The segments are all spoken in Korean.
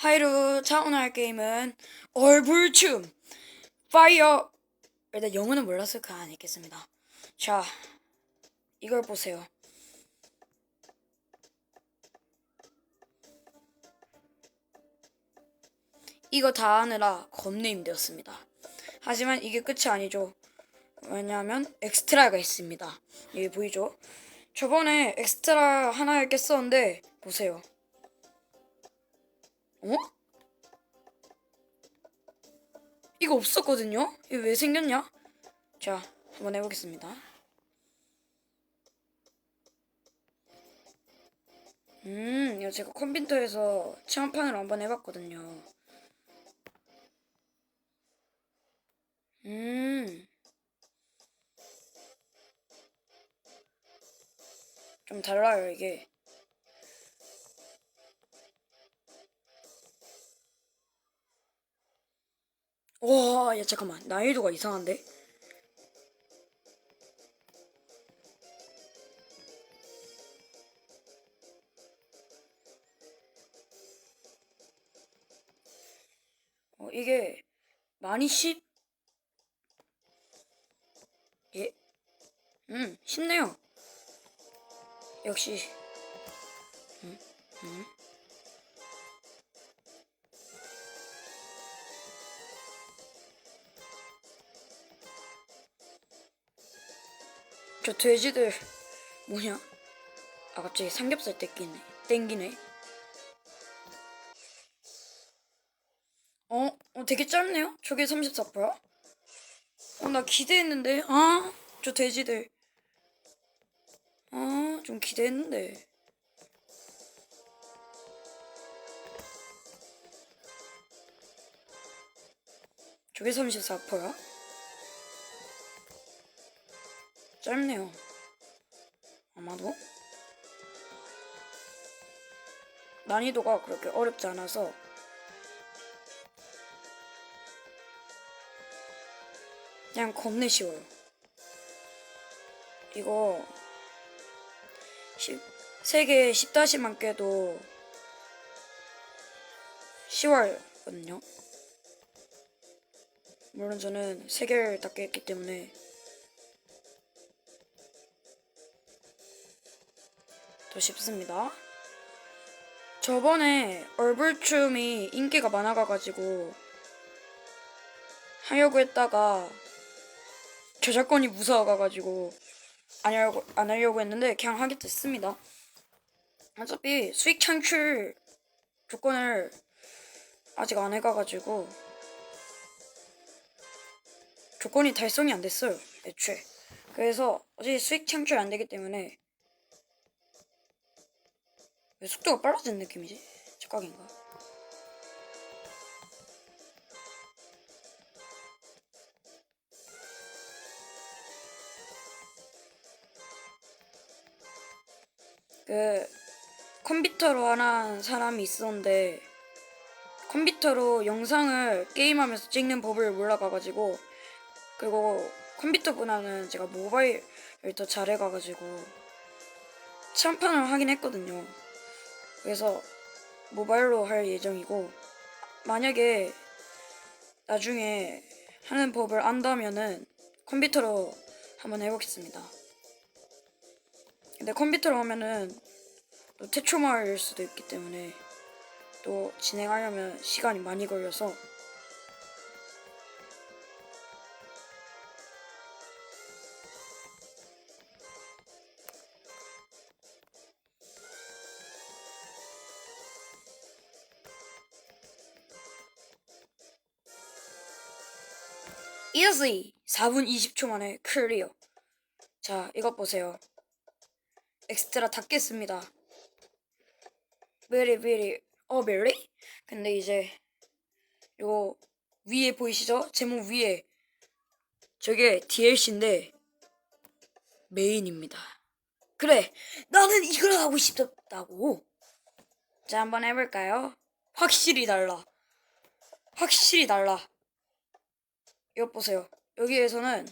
하이루 자 오늘 할 게임은 얼굴춤. 파이어. 일단 영어는 몰랐을까 안 읽겠습니다. 자 이걸 보세요. 이거 다 하느라 겁내 힘들었습니다. 하지만 이게 끝이 아니죠. 왜냐하면 엑스트라가 있습니다. 여기 보이죠? 저번에 엑스트라 하나 썼는데 보세요 어? 이거 없었거든요? 이거 왜 생겼냐? 자, 한번 해보겠습니다. 음, 이거 제가 컴퓨터에서 체험판으로 한번 해봤거든요. 음. 좀 달라요, 이게. 와, 야, 잠깐만. 난이도가 이상한데? 어, 이게 많이 쉽? 예? 음, 쉽네요. 역시. 음, 음. 저 돼지들 뭐냐? 아 갑자기 삼겹살 땡기네. 땡기네. 어? 어 되게 짧네요? 저게 34%야? 어 나 기대했는데. 아, 저 돼지들. 아, 좀 기대했는데. 저게 34%야? 짧네요. 아마도 난이도가 그렇게 어렵지 않아서 그냥 겁내 쉬워요. 이거 10, 세계 10다시만 깨도 10월거든요. 물론 저는 세 개를 다 깼기 때문에 더 쉽습니다. 저번에 얼굴춤이 인기가 많아가가지고 하려고 했다가 저작권이 무서워가가지고 안 하려고, 안 하려고 했는데 그냥 하게 됐습니다. 어차피 수익 창출 조건을 아직 안 해가가지고 조건이 달성이 안 됐어요. 애초에. 그래서 어차피 수익 창출 안 되기 때문에 왜 속도가 빨라지는 느낌이지? 착각인가? 그 컴퓨터로 하는 사람이 있었는데 컴퓨터로 영상을 게임하면서 찍는 법을 몰라가가지고 그리고 컴퓨터보다는 제가 모바일을 더 잘해가가지고 체험판을 하긴 했거든요. 그래서 모바일로 할 예정이고 만약에 나중에 하는 법을 안다면은 컴퓨터로 한번 해보겠습니다. 근데 컴퓨터로 하면은 또 태초마일 수도 있기 때문에 또 진행하려면 시간이 많이 걸려서 easy 4분 20초 만에 클리어 자 이것 보세요. 엑스트라 다 깼습니다. very very. 어 very? 근데 이제 요 위에 보이시죠? 제목 위에. 저게 DLC인데 메인입니다. 그래 나는 이걸 하고 싶었다고. 자 한번 해볼까요? 확실히 달라. 확실히 달라 이것 보세요. 여기에서는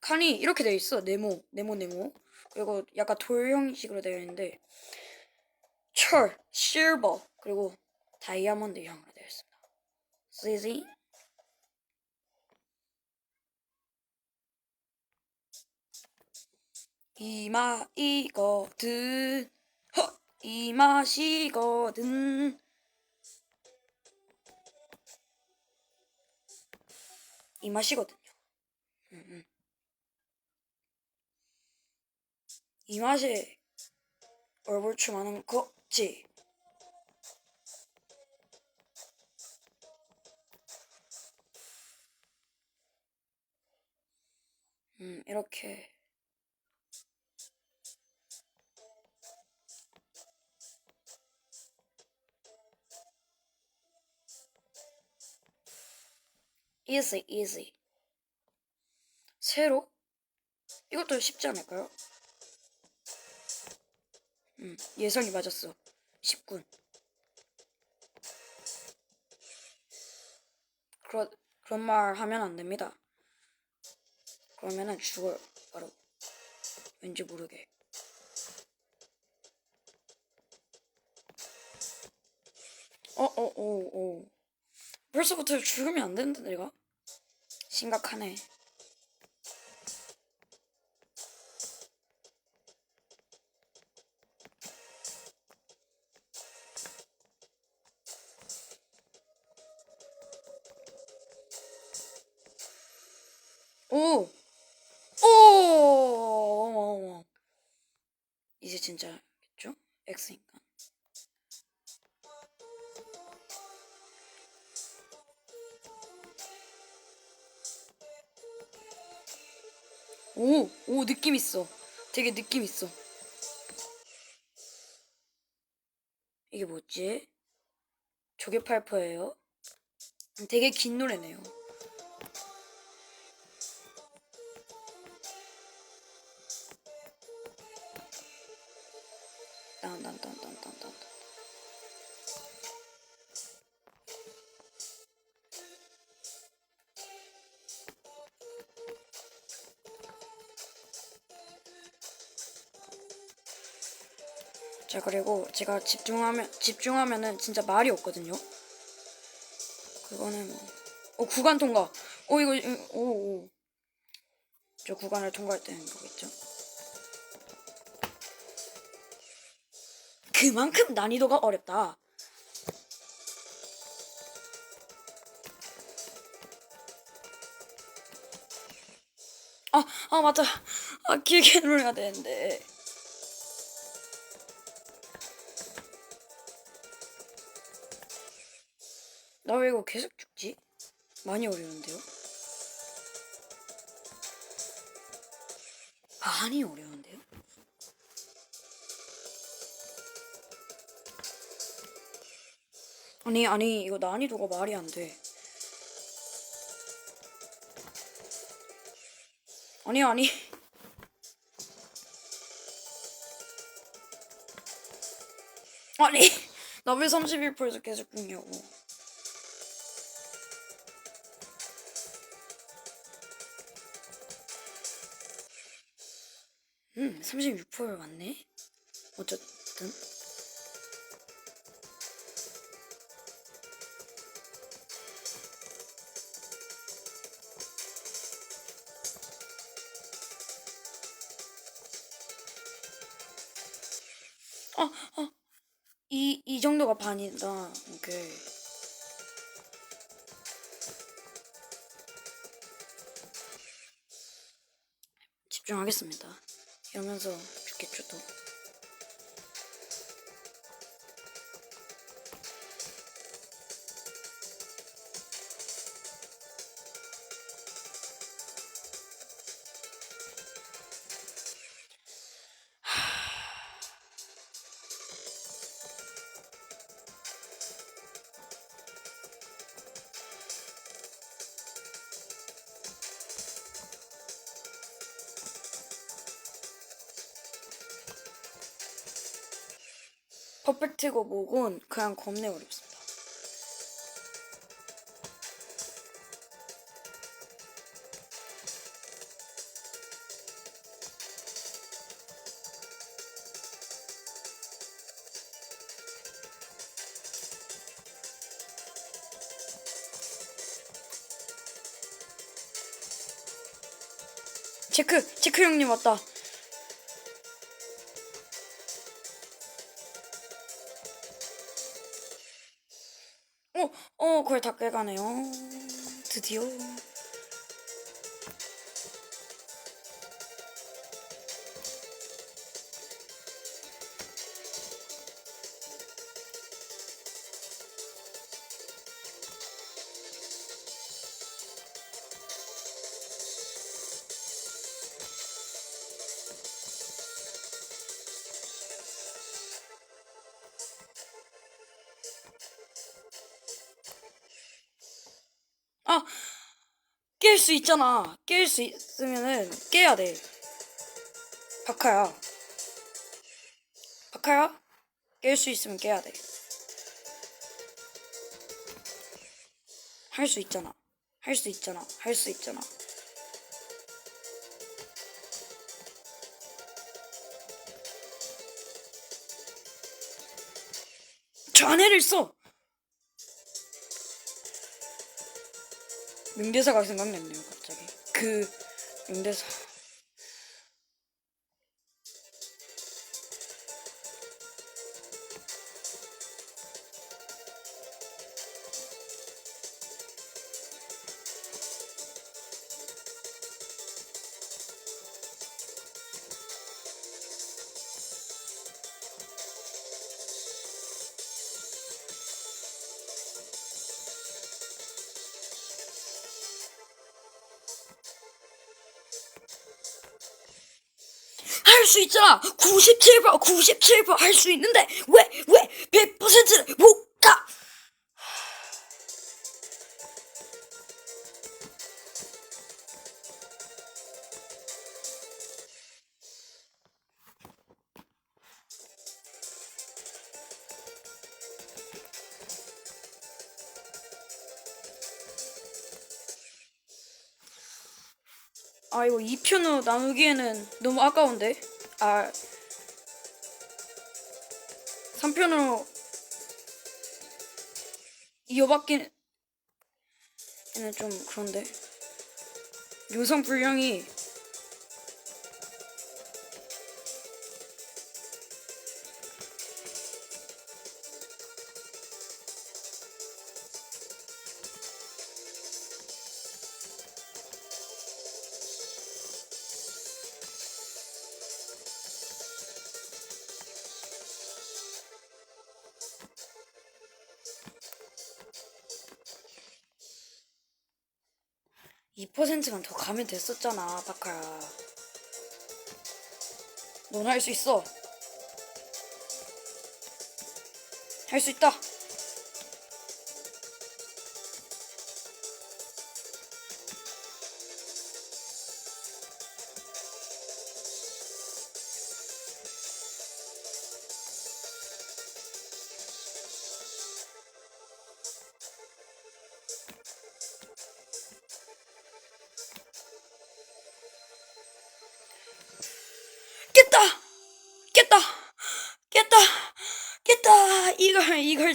칸이 이렇게 되어 있어. 네모, 네모, 네모. 그리고 약간 돌 형식으로 되어 있는데 철, 실버, 그리고 다이아몬드 형으로 되어 있습니다. CZ 이 맛이거든 허! 이 맛이거든 이 맛이거든요. 음, 음. 이 맛에 얼굴춤하는 거지. 음, 이렇게 easy, easy. 세로? 이것도 쉽지 않을까요? 음, 예상이 맞았어. 10군. 그런, 그런 말 하면 안 됩니다. 그러면은 죽어요. 바로. 왠지 모르게. 어, 어, 어, 어. 벌써부터 죽으면 안 되는데, 내가? 심각하네. 오! 오! 있어. 되게 느낌 있어. 이게 뭐지? 조개팔퍼예요. 되게 긴 노래네요. 딴딴딴딴딴딴. 자 그리고 제가 집중하면 집중하면은 진짜 말이 없거든요. 그거는 뭐. 어 구간 통과. 어 이거 오 오. 저 구간을 통과할 때는 거겠죠. 그만큼 난이도가 어렵다. 아, 아 맞다. 아 길게 눌러야 되는데. 왜 이거 계속 죽지? 많이 어려운데요? 많이 어려운데요? 아니 아니 이거 난이도가 말이 안 돼. 아니 아니 아니 나 왜 31%에서 계속 죽냐고. 음, 36% 맞네. 어쨌든. 아, 아, 이, 이 정도가 반이다. 오케이. 집중하겠습니다. 이러면서 죽겠죠, 또. 퍼펙트고 목은 그냥 겁내 어렵습니다. 체크! 체크 형님 왔다. 어, 어, 그걸 다 깨가네요. 드디어. 수 있잖아. 깰 수 있으면은 깨야 돼. 바카야. 바카야? 깰 수 있으면 깨야 돼. 할 수 있잖아. 할 수 있잖아. 할 수 있잖아. 좌뇌를 써! 명대사가 생각났네요, 갑자기. 그, 명대사. 수 있잖아! 97%, 97%할 수 있는데, 왜, 왜, 100%를 못 가! 아 이거 2편으로 나누기에는 너무 아까운데 아 3편으로 이어받기는 좀 그런데 요성 분량이 이 퍼센트만 더 가면 됐었잖아, 바카야. 넌 할 수 있어. 할 수 있다.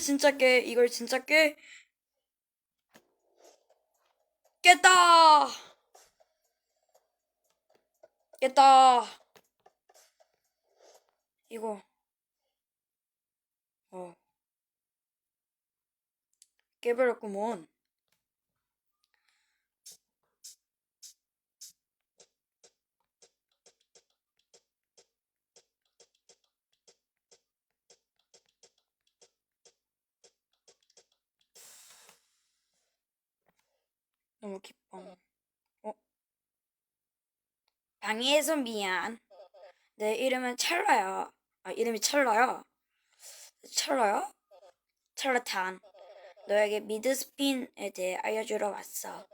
진짜 깨. 이걸 진짜 깨. 깼다! 깼다! 이거. 어. 깨버렸구먼. 너무 기뻐. 어? 방해해서 미안. 내 이름은 찰라야. 아, 이름이 찰라야. 찰라야? 찰라탄. 너에게 미드스핀에 대해 알려주러 왔어.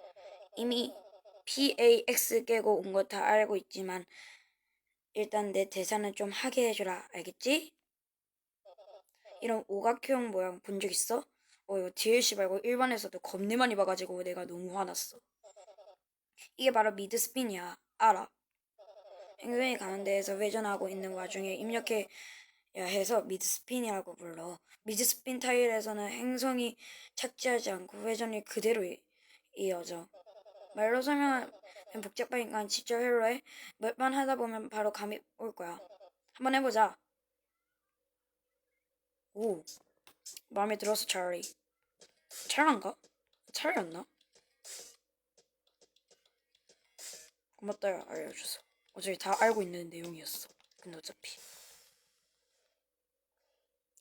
이미 PAX 깨고 온 거 다 알고 있지만 일단 내 대사는 좀 하게 해주라. 알겠지? 이런 오각형 모양 본 적 있어? 어, DLC 말고 일반에서도 겁내 많이 봐가지고 내가 너무 화났어. 이게 바로 미드스핀이야. 알아. 행성이 가는 데에서 회전하고 있는 와중에 입력해 야 해서 미드스핀이라고 불러. 미드스핀 타일에서는 행성이 착지하지 않고 회전이 그대로 이- 이어져. 말로 설명하면 좀 복잡하니까 직접 해로 해. 몇 번 하다 보면 바로 감이 올 거야. 한번 해보자. 오, 마음에 들어서 차라리. 찰란가? 찰렸나? 고맙다 알려줘서. 어차피 다 알고 있는 내용이었어. 근데 어차피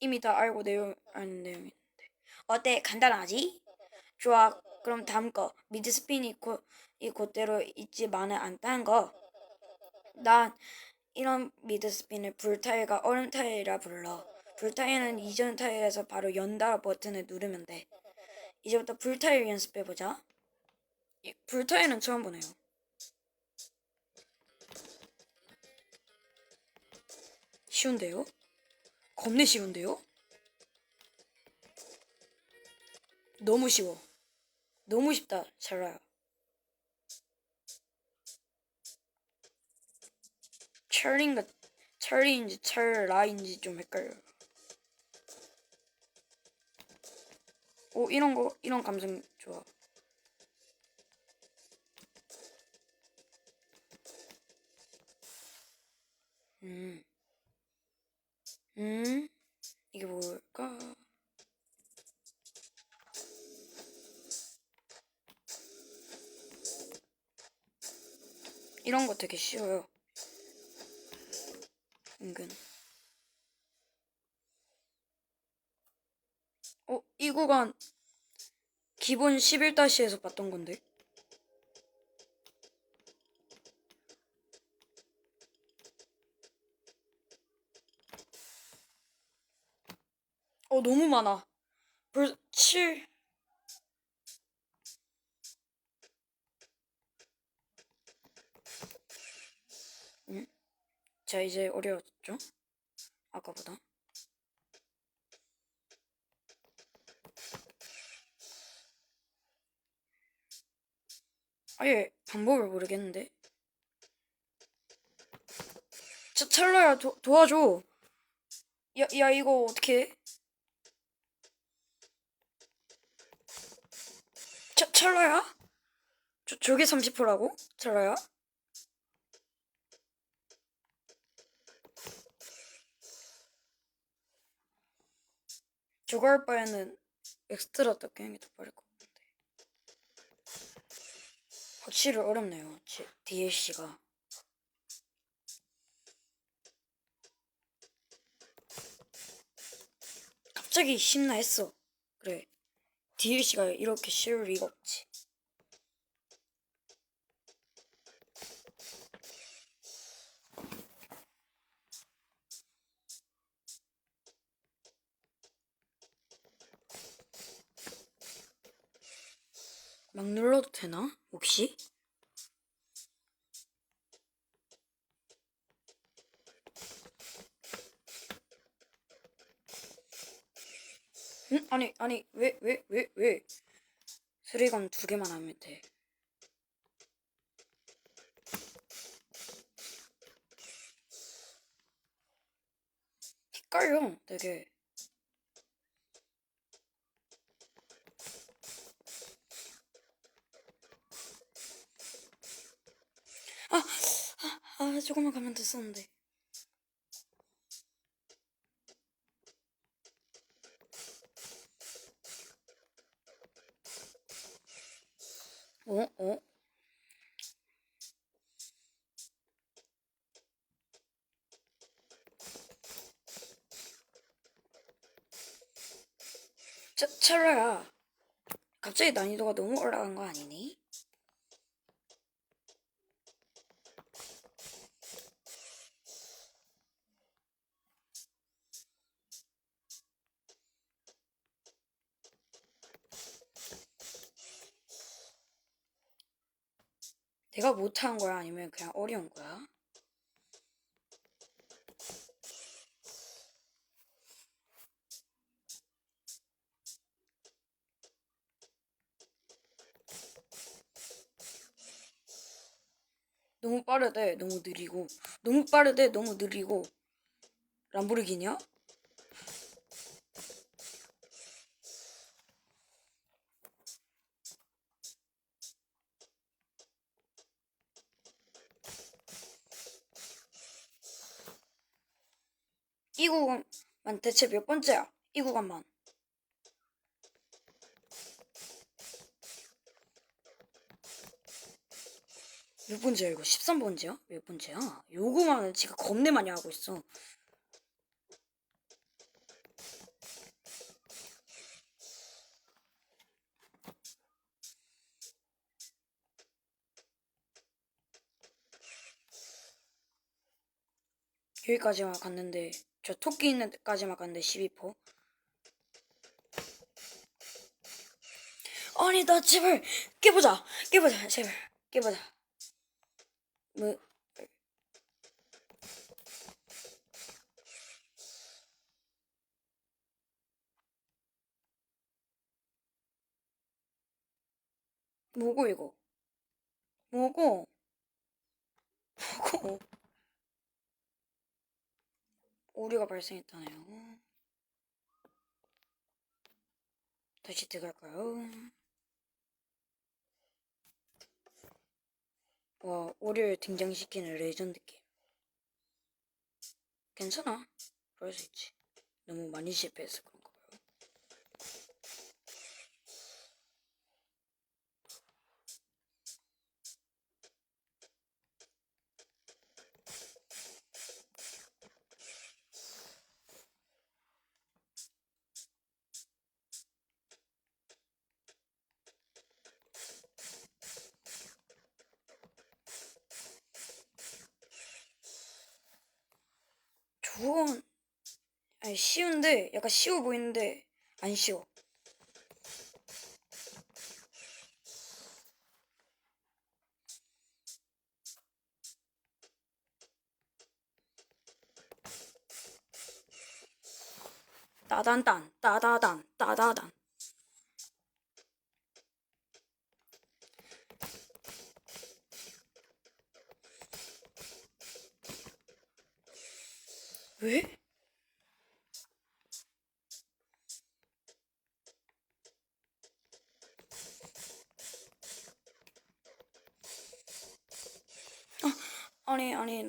이미 다 알고 내용 아는 내용인데. 어때? 간단하지? 좋아. 그럼 다음 거 미드 스핀이 곧, 이 그대로 있지만은 않다는 거. 난 이런 미드 스핀을 불 타일과 얼음 타일이라 불러. 불 타일은 이전 타일에서 바로 연다 버튼을 누르면 돼. 이제부터 불 타일 연습해 보자. 불 타일은 처음 보네요. 쉬운데요? 겁내 쉬운데요? 너무 쉬워. 너무 쉽다, 찰라야. 찰린가, 찰리인지 찰라인지 좀 헷갈려. 오, 이런 거, 이런 감성 좋아. 음. 음, 이게 뭘까? 이런 거 되게 쉬워요. 은근. 어, 이 구간 기본 11-에서 봤던 건데. 어, 너무 많아. 벌써 7. 응? 자, 이제 어려워졌죠? 아까보다. 아예 방법을 모르겠는데. 자, 찰나야 도, 도와줘. 야, 야, 이거 어떻게 해? 차, 찰나야? 저, 저게 30%라고? 찰나야? 저거 할 바에는 엑스트라 더 게임이 더 빠를 것 확실히 어렵네요. 제, DLC가. 갑자기 쉽나 했어. 그래. DLC가 이렇게 쉬울 리가 없지. 막 눌러도 되나? 혹시? 응? 아니, 아니, 왜, 왜, 왜, 왜? 수리건 두 개만 하면 돼. 헷갈려, 되게. 조금만 가면 됐었는데. 어, 어? 차, 찰라야. 갑자기 난이도가 너무 올라간 거 아니니? 내가 못한 거야? 아니면 그냥 어려운 거야? 너무 빠르대, 너무 느리고. 너무 빠르대, 너무 느리고. 람보르기니야? 이 구간만 대체 몇 번째야? 이 구간만. 몇 번째야 이거? 13번째야? 몇 번째야? 요거만 지금 겁내 많이 하고 있어. 여기까지만 갔는데 저 토끼 있는 데까지만 갔는데 12포 아니 나 제발 깨보자. 깨보자 제발. 깨보자. 뭐 뭐고 이거? 뭐고? 뭐고 오류가 발생했다네요. 다시 들어갈까요? 와, 오류를 등장시키는 레전드 게임. 괜찮아. 그럴 수 있지. 너무 많이 실패해서 그런가 봐요. 저건 아니 쉬운데 약간 쉬워 보이는데 안 쉬워. 따단단 따다단 따다단 왜?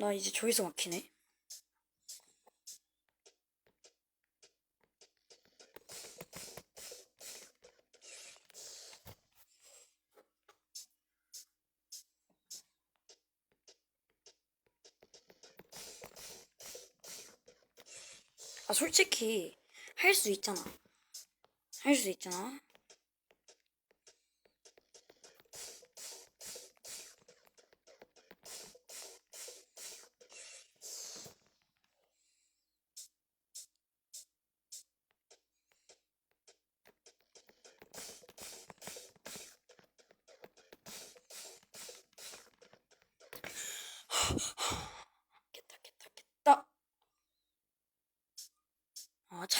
나 이제 저기서 막히네. 아 솔직히 할 수 있잖아. 할 수 있잖아.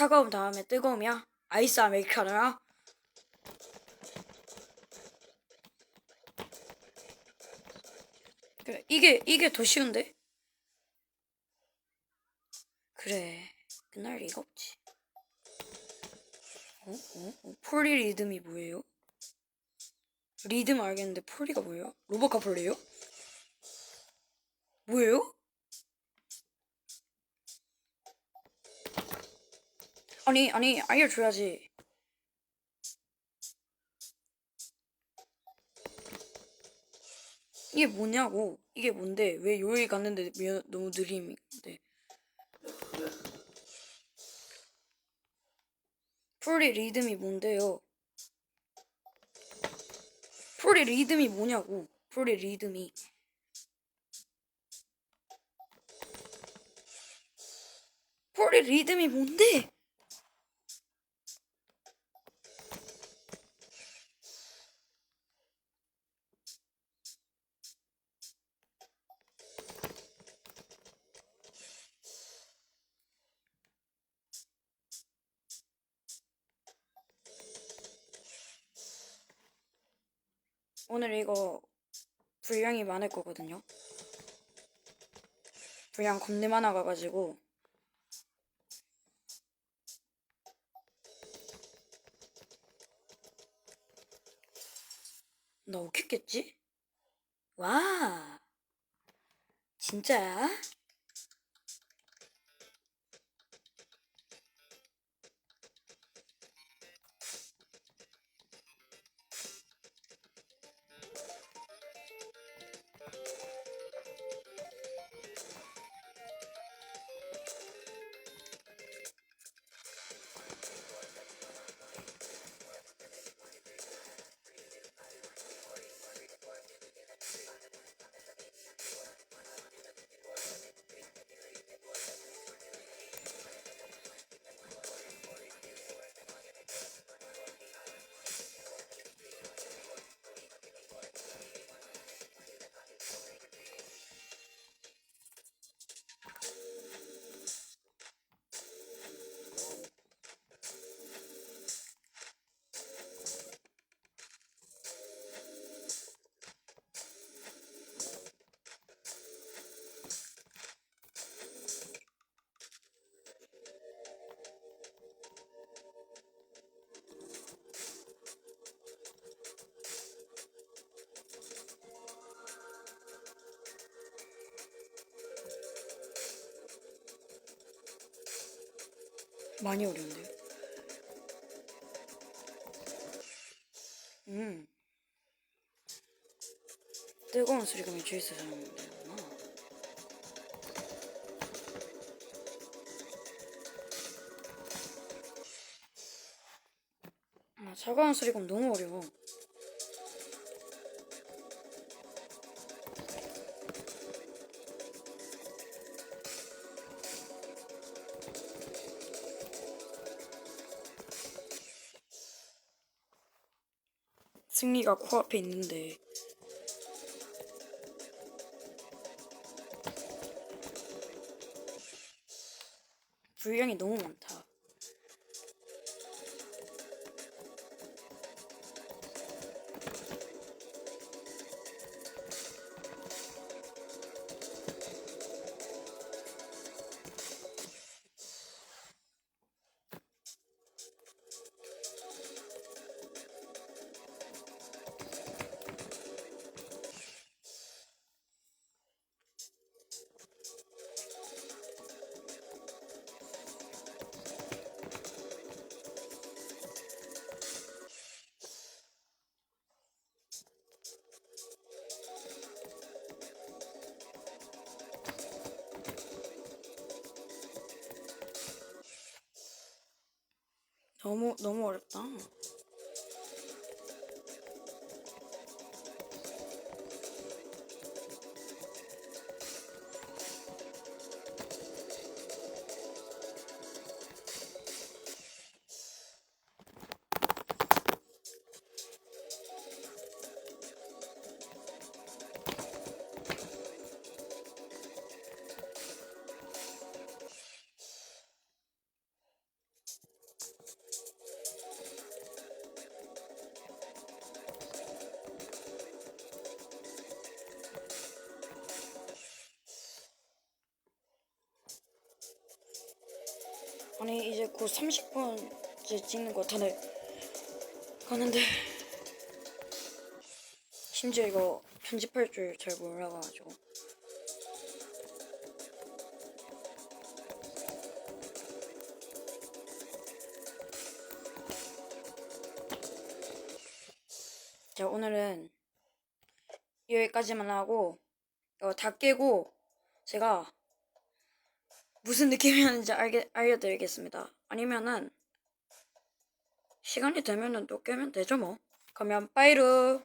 차가움 다음에 뜨거움이야? 아이스 아메리카노야? 그래, 이게, 이게 더 쉬운데? 그래, 끝날 리가 없지. 어? 어? 어? 폴리 리듬이 뭐예요? 리듬 알겠는데 폴리가 뭐예요? 로버카 폴리요? 뭐예요? 아니, 아니, 알려줘야지. 이게 뭐냐고. 이게 뭔데? 왜 요일 갔는데 왜 너무 느림인데? 프리 리듬이 뭔데요? 프리 리듬이 뭐냐고. 프리 리듬이. 프리 리듬이 뭔데? 이거 분량이 많을 거거든요. 분량 겁내 많아가가지고 나 오겠겠지? 와 진짜야? 많이 어려운데요? 음. 뜨거운 수리감이 주의스 사용되구나. 아, 차가운 수리감 너무 어려워. 승리가 코앞에 있는데 분량이 너무 많다. 너무 너무 어렵다. 아니 이제 곧 30분째 찍는 거 다들 가는데. 심지어 이거 편집할 줄 잘 몰라가지고. 자 오늘은 여기까지만 하고 이거 다 깨고 제가 무슨 느낌이었는지 알게, 알려드리겠습니다. 아니면은 시간이 되면은 또 깨면 되죠 뭐. 그러면 빠이루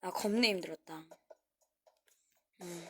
아 겁내 힘들었다. 음.